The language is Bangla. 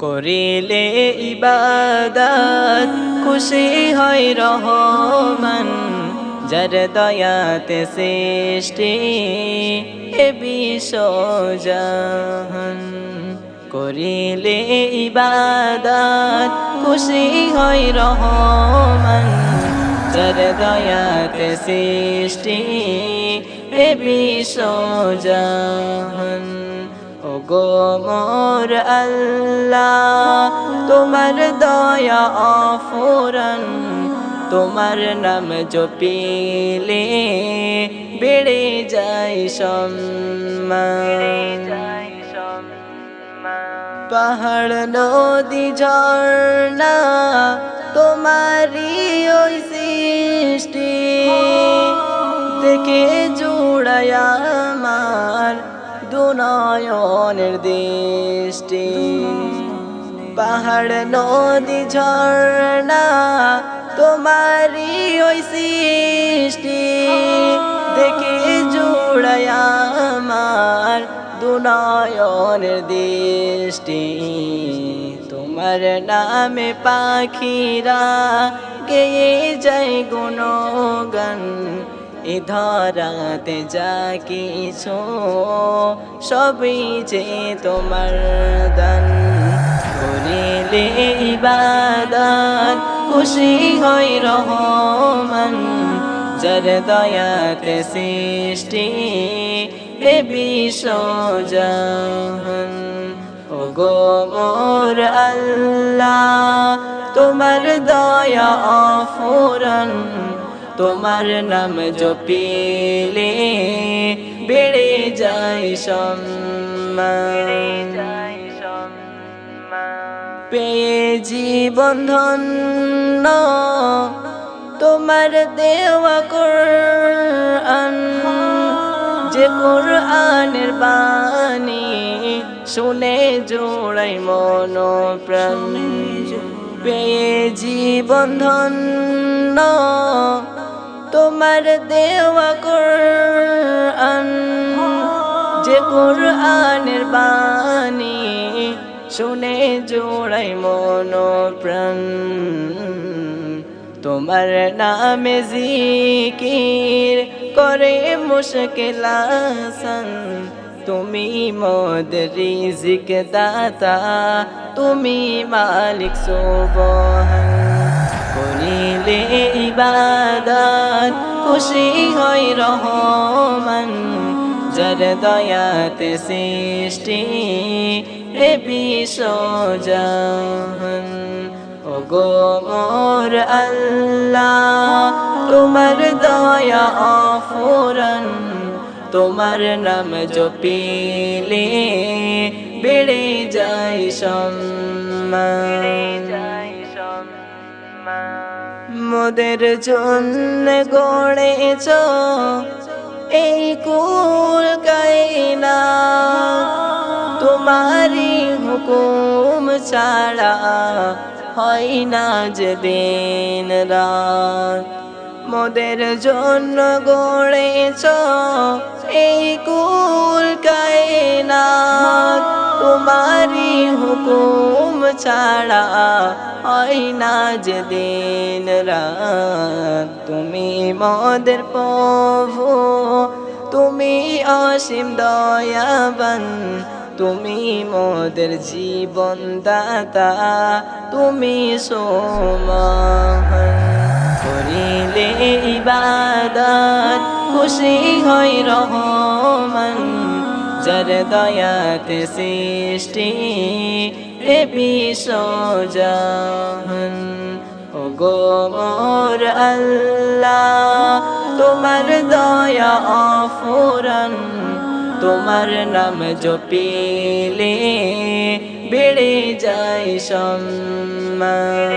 করিলে ইবাদত, খুশি হয় রহমান, যার দয়াতে সৃষ্টি এ বিশ্বজাহান করিলে ইবাদত, খুশি হয় রহমান, যার দয়াতে সৃষ্টি এ বিশ্বজাহান ও গো মোর আল্লাহ, তোমার দয়া অফুরন, তোমার নাম জপিলে বেড়ে যায় সম্মান। পাহাড়, নদী, ঝর্ণা, তোমারই ওই সৃষ্টি। আমার দুনয়নের দৃষ্টি। পাহাড়, নদী, ঝর্ণা, তোমারই ওই সৃষ্টি। দেখে জুড়ায় আমার দুনয়নের দৃষ্টি। তোমার নামে পাখিরা গেয়ে যায় গুণগান। এ ধরাতে যা কিছু, সবই যে তোমার দান। করিলে ইবাদত খুশি হই রহমান, যার দয়াতে সৃষ্টি এ বিশ্বজাহান ও গো মোর আল্লাহ, তোমার দয়া অফুরন তোমার নাম জপিলে বেড়ে যায় সম্মান। পেয়ে জীবন ধন্য তোমার দেওয়া কোরআন। যে কোরআনের বাণী শুনে জোড়াই মন প্রাণ পেয়ে জীবন ধন্য তোমার দেওয়া কোরআন, যে কোরআনের বাণী শুনে জোড়াই মন প্রাণ তোমার নামে জিকির করে মুশকিল আসান তুমি মদ রিজিক দাতা, তুমি মালিক সুবহান। করিলে ইবাদত, খুশি হয় রহমান। যার দয়াতে সৃষ্টি, এ বিশ্বজাহান ও গো মোর আল্লাহ, তোমার দয়া অফুরন। তোমার নাম জপিলে বেড়ে যায় সম্মান। মোদের জন্য গড়েছ এই কুল কাইনা তোমারি হুকুম ছাড়া হয় না যে দিন রাত। মোদের জন্য গড়েছ, এই কুল কায়না তোমারি হুকুম ছাড়া হয় না যে দিন তুমি মোদের প্রভু, তুমি অসীম দয়াবান, তুমি মোদের জীবন দাতা তুমি সোমহন হয় রহমান, যার দয়াতে সৃষ্টি এ বিশ্বজাহান। ও গো মোর আল্লাহ, তোমার দয়া অফুরন, তোমার নাম জপিলে বেড়ে যায় সম্মান।